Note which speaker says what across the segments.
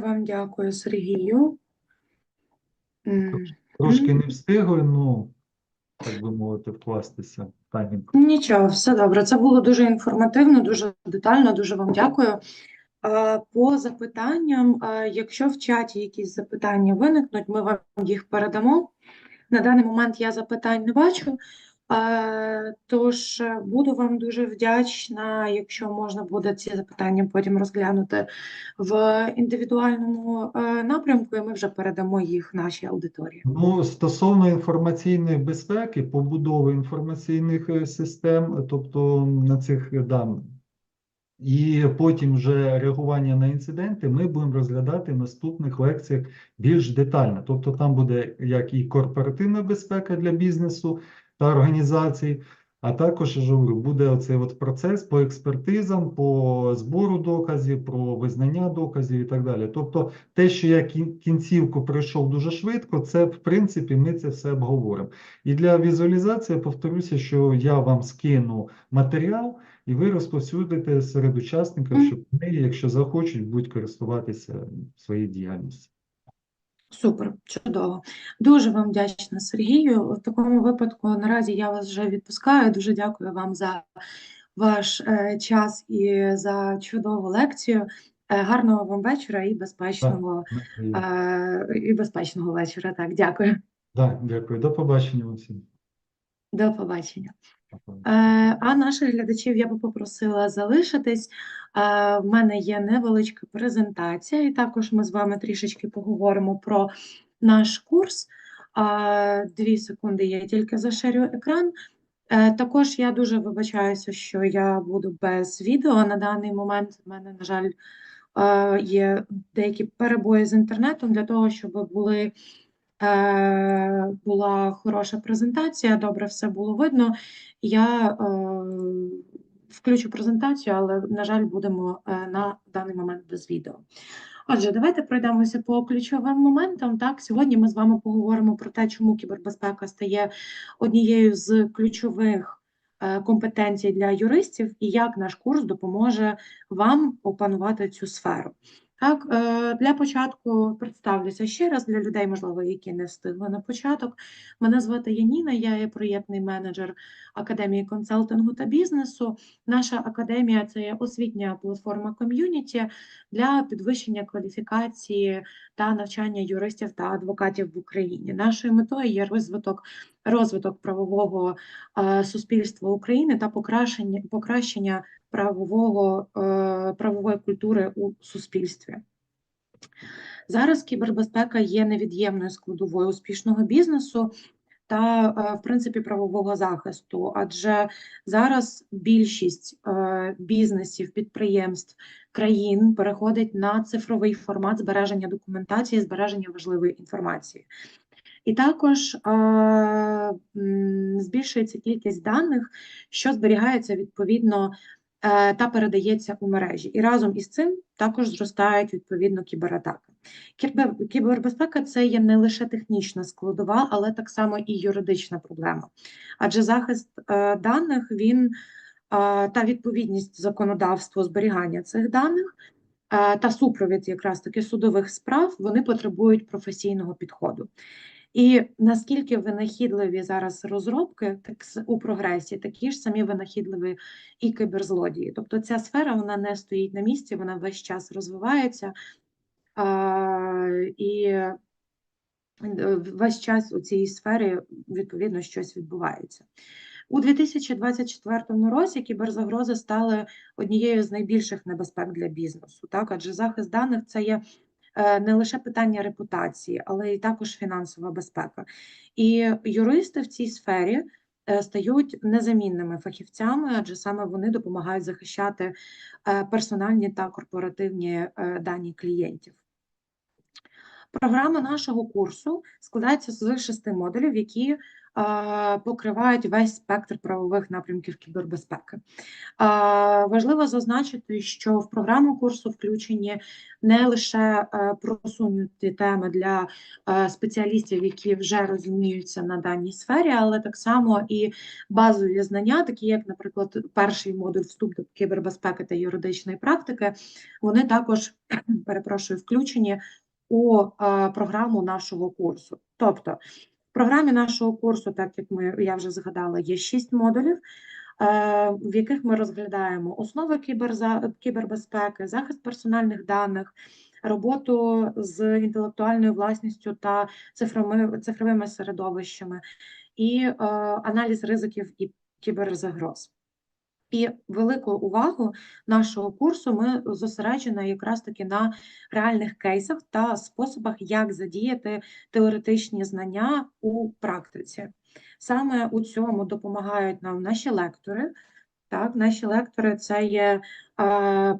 Speaker 1: вам дякую, Сергію.
Speaker 2: Трошки не встигли, ну, так би мовити, вкластися в.
Speaker 1: Нічого, все добре. Це було дуже інформативно, дуже детально. Дуже вам дякую. По запитанням, якщо в чаті якісь запитання виникнуть, ми вам їх передамо. На даний момент я запитань не бачу. А, Тож е, буду вам дуже вдячна, якщо можна буде ці запитання потім розглянути в індивідуальному е, напрямку, і ми вже передамо їх нашій аудиторії.
Speaker 2: Ну, стосовно інформаційної безпеки, побудови інформаційних е, систем, тобто на цих даних, і потім вже реагування на інциденти, ми будемо розглядати в наступних лекціях більш детально. Тобто там буде як і корпоративна безпека для бізнесу та організацій, а також, я ж говорю, буде оцей от процес по експертизам, по збору доказів, про визнання доказів і так далі. Тобто те, що я кінцівку пройшов дуже швидко, це в принципі ми це все обговоримо. І для візуалізації я повторюся, що я вам скину матеріал, і ви розповсюдите серед учасників, щоб вони, якщо захочуть, будуть користуватися своєю діяльністю.
Speaker 1: Супер, чудово. Дуже вам вдячна, Сергію. В такому випадку наразі я вас вже відпускаю. Дуже дякую вам за ваш е, час і за чудову лекцію. Е, гарного вам вечора і безпечного, е, і безпечного вечора. Так, дякую.
Speaker 2: Да, дякую. До побачення усім.
Speaker 1: До побачення. Е, А наших глядачів я би попросила залишитись. Е, В мене є невеличка презентація, і також ми з вами трішечки поговоримо про наш курс. Е, Дві секунди, я тільки заширю екран. Також я дуже вибачаюся, що я буду без відео. На даний момент в мене, на жаль, є деякі перебої з інтернетом для того, щоб були, була хороша презентація, добре все було видно. Я е, включу презентацію, але, на жаль, будемо е, на даний момент без відео. Отже, давайте пройдемося по ключовим моментам. Так, сьогодні ми з вами поговоримо про те, чому кібербезпека стає однією з ключових е, компетенцій для юристів і як наш курс допоможе вам опанувати цю сферу. Так, е, для початку представлюся ще раз для людей, можливо, які не встигли на початок. Мене звати Яніна, я є проєктний менеджер Академії консалтингу та бізнесу. Наша академія це освітня платформа ком'юніті для підвищення кваліфікації та навчання юристів та адвокатів в Україні. Нашою метою є розвиток, розвиток правового е, суспільства України та покращення, покращення правового, е, правової культури у суспільстві. Зараз кібербезпека є невід'ємною складовою успішного бізнесу та, е, в принципі, правового захисту, адже зараз більшість е, бізнесів, підприємств, країн переходить на цифровий формат збереження документації, збереження важливої інформації. І також е, збільшується кількість даних, що зберігається відповідно та передається у мережі. І разом із цим також зростають відповідно кібератаки. Кібер, кібербезпека це є не лише технічна складова, але так само і юридична проблема. Адже захист е, даних він е, та відповідність законодавству зберігання цих даних е, та супровід якраз таки судових справ вони потребують професійного підходу. І наскільки винахідливі зараз розробки так у прогресі, такі ж самі винахідливі і киберзлодії. Тобто ця сфера вона не стоїть на місці, вона весь час розвивається. А, і е, весь час у цій сфері відповідно щось відбувається. У 2024 році кіберзагрози стали однією з найбільших небезпек для бізнесу, так адже захист даних це є не лише питання репутації, але й також фінансова безпека. І юристи в цій сфері е, стають незамінними фахівцями, адже саме вони допомагають захищати е, персональні та корпоративні е, дані клієнтів. Програма нашого курсу складається з шести модулів, які е, покривають весь спектр правових напрямків кібербезпеки. Важливо зазначити, що в програму курсу включені не лише е, просунуті теми для е, спеціалістів, які вже розуміються на даній сфері, але так само і базові знання, такі як, наприклад, перший модуль вступ до кібербезпеки та юридичної практики, вони також перепрошую, включені у е, програму нашого курсу. Тобто, в програмі нашого курсу, так як ми я вже згадала, є шість модулів. е, В яких ми розглядаємо основи кібербезпеки, захист персональних даних, роботу з інтелектуальною власністю та цифровими, цифровими середовищами, і е, аналіз ризиків і кіберзагроз. І велику увагу нашого курсу ми зосереджено якраз таки на реальних кейсах та способах, як задіяти теоретичні знання у практиці. Саме у цьому допомагають нам наші лектори. Так, наші лектори це є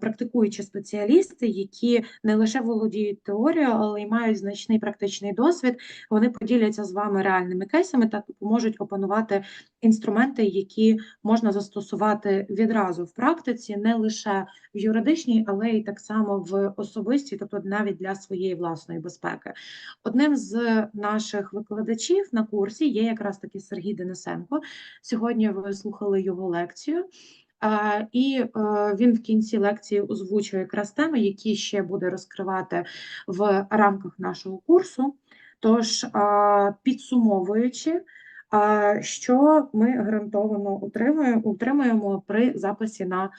Speaker 1: практикуючі спеціалісти, які не лише володіють теорією, але й мають значний практичний досвід. Вони поділяться з вами реальними кейсами та допоможуть опанувати інструменти, які можна застосувати відразу в практиці, не лише в юридичній, але й так само в особистій, тобто навіть для своєї власної безпеки. Одним з наших викладачів на курсі є якраз таки Сергій Денисенко. Сьогодні ви слухали його лекцію. А, І е, він в кінці лекції озвучує якраз теми, які ще буде розкривати в рамках нашого курсу. Тож, підсумовуючи, що ми гарантовано отримуємо при записі на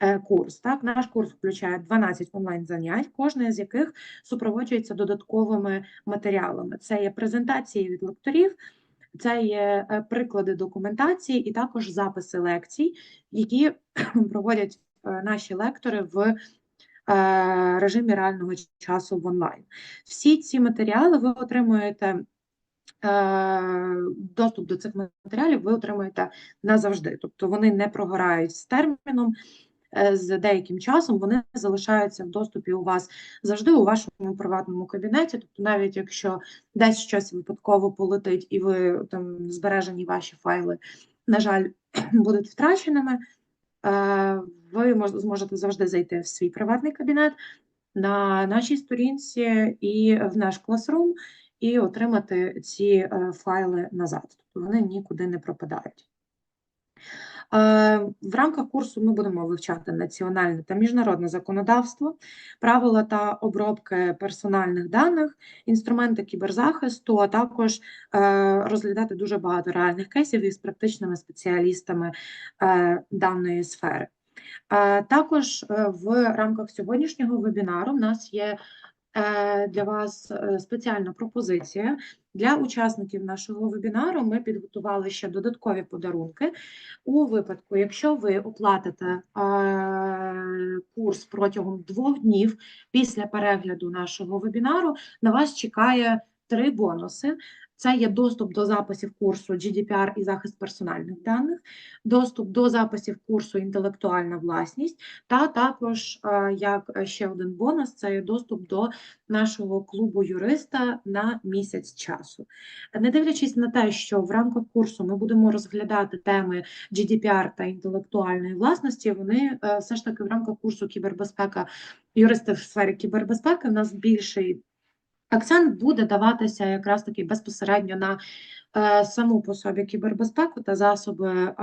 Speaker 1: е, курс. Так, наш курс включає 12 онлайн занять, кожне з яких супроводжується додатковими матеріалами. Це є презентації від лекторів. Це є е, приклади документації і також записи лекцій, які проводять е, наші лектори в е, режимі реального часу в онлайн. Всі ці матеріали ви отримуєте. Доступ до цих матеріалів ви отримуєте назавжди, тобто вони не прогорають з терміном, з деяким часом вони залишаються в доступі у вас завжди у вашому приватному кабінеті. Тобто, навіть якщо десь щось випадково полетить і ви там збережені ваші файли, на жаль, будуть втраченими, е, ви зможете завжди зайти в свій приватний кабінет на нашій сторінці і в наш класрум і отримати ці е, файли назад. Тобто вони нікуди не пропадають. В рамках курсу ми будемо вивчати національне та міжнародне законодавство, правила та обробки персональних даних, інструменти кіберзахисту, а також е, розглядати дуже багато реальних кейсів із практичними спеціалістами е, даної сфери. Е, Також в рамках сьогоднішнього вебінару в нас є для вас е, спеціальна пропозиція. Для учасників нашого вебінару ми підготували ще додаткові подарунки. У випадку, якщо ви оплатите е, курс протягом двох днів після перегляду нашого вебінару, на вас чекає три бонуси. Це є доступ до записів курсу GDPR і захист персональних даних, доступ до записів курсу інтелектуальна власність, та також е, як ще один бонус це є доступ до нашого клубу юриста на місяць часу. Не дивлячись на те, що в рамках курсу ми будемо розглядати теми GDPR та інтелектуальної власності, вони е, все ж таки в рамках курсу кібербезпека, юристи в сфері кібербезпеки, у нас більший акцент буде даватися якраз таки безпосередньо на саму по собі кібербезпеку та засоби е,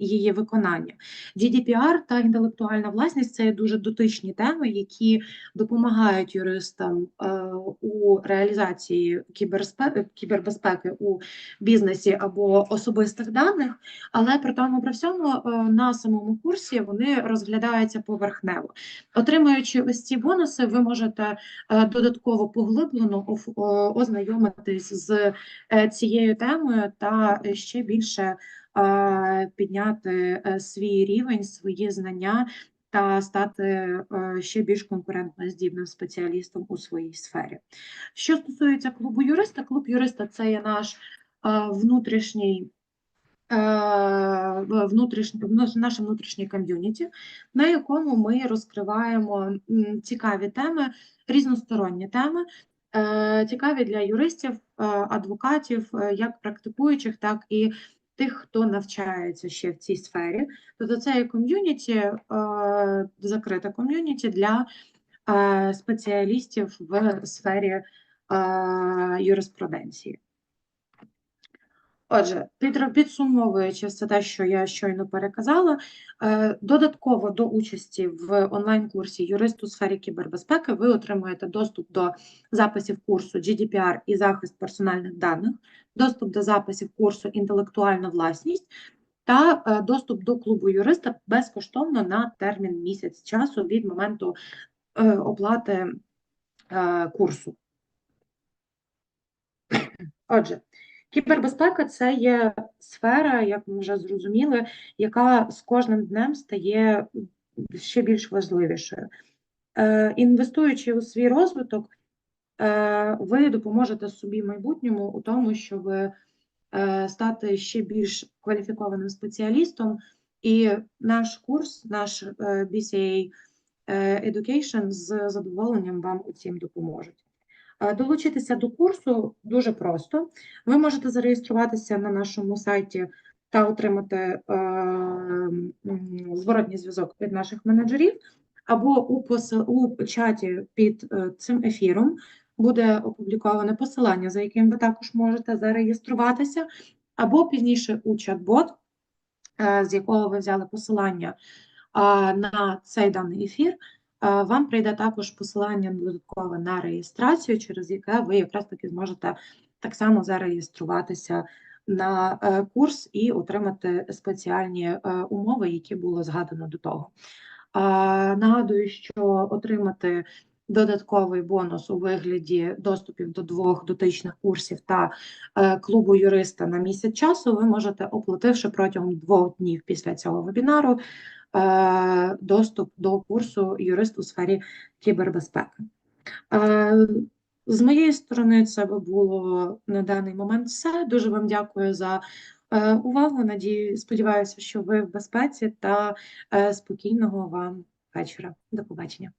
Speaker 1: її виконання. GDPR та інтелектуальна власність це дуже дотичні теми, які допомагають юристам е, у реалізації кібербезпеки у бізнесі або особистих даних, але при тому при всьому е, на самому курсі вони розглядаються поверхнево. Отримуючи ось ці бонуси, ви можете е, додатково поглиблено ознайомитись з е, цією темою та ще більше підняти е, свій рівень, свої знання та стати е, ще більш конкурентноздібним спеціалістом у своїй сфері. Що стосується клубу юриста, клуб юриста це є наш внутрішній. Внутрішній наше внутрішнє ком'юніті, на якому ми розкриваємо цікаві теми, різносторонні теми, цікаві для юристів, е, адвокатів, е, як практикуючих, так і тих, хто навчається ще в цій сфері. Тобто це є ком'юніті, е, закрита ком'юніті для е, спеціалістів в сфері е, юриспруденції. Отже, підсумовуючи все те, що я щойно переказала, е, додатково до участі в онлайн-курсі «Юрист у сфері кібербезпеки» ви отримуєте доступ до записів курсу GDPR і захист персональних даних, доступ до записів курсу «Інтелектуальна власність» та е, доступ до клубу юриста безкоштовно на термін місяць часу від моменту е, оплати курсу. Отже, кібербезпека це є сфера, як ми вже зрозуміли, яка з кожним днем стає ще більш важливішою. Е, Інвестуючи у свій розвиток, е, ви допоможете собі майбутньому у тому, щоб е, стати ще більш кваліфікованим спеціалістом. І наш курс, наш е, BCA е, Education з задоволенням вам у цім допоможуть. Е, Долучитися до курсу дуже просто. Ви можете зареєструватися на нашому сайті та отримати е, зворотній зв'язок від наших менеджерів, або у, у чаті під е, цим ефіром буде опубліковане посилання, за яким ви також можете зареєструватися, або пізніше у чат-бот, з якого ви взяли посилання на цей даний ефір. Е, Вам прийде також посилання додаткове на реєстрацію, через яке ви якраз таки зможете так само зареєструватися на е, курс і отримати спеціальні е, умови, які було згадано до того. Нагадую, що отримати додатковий бонус у вигляді доступів до двох дотичних курсів та клубу юриста на місяць часу, ви можете, оплативши протягом двох днів після цього вебінару, доступ до курсу юрист у сфері кібербезпеки. Е, З моєї сторони, це би було на даний момент все. Дуже вам дякую за е, увагу. Надію, сподіваюся, що ви в безпеці та е, спокійного вам вечора. До побачення.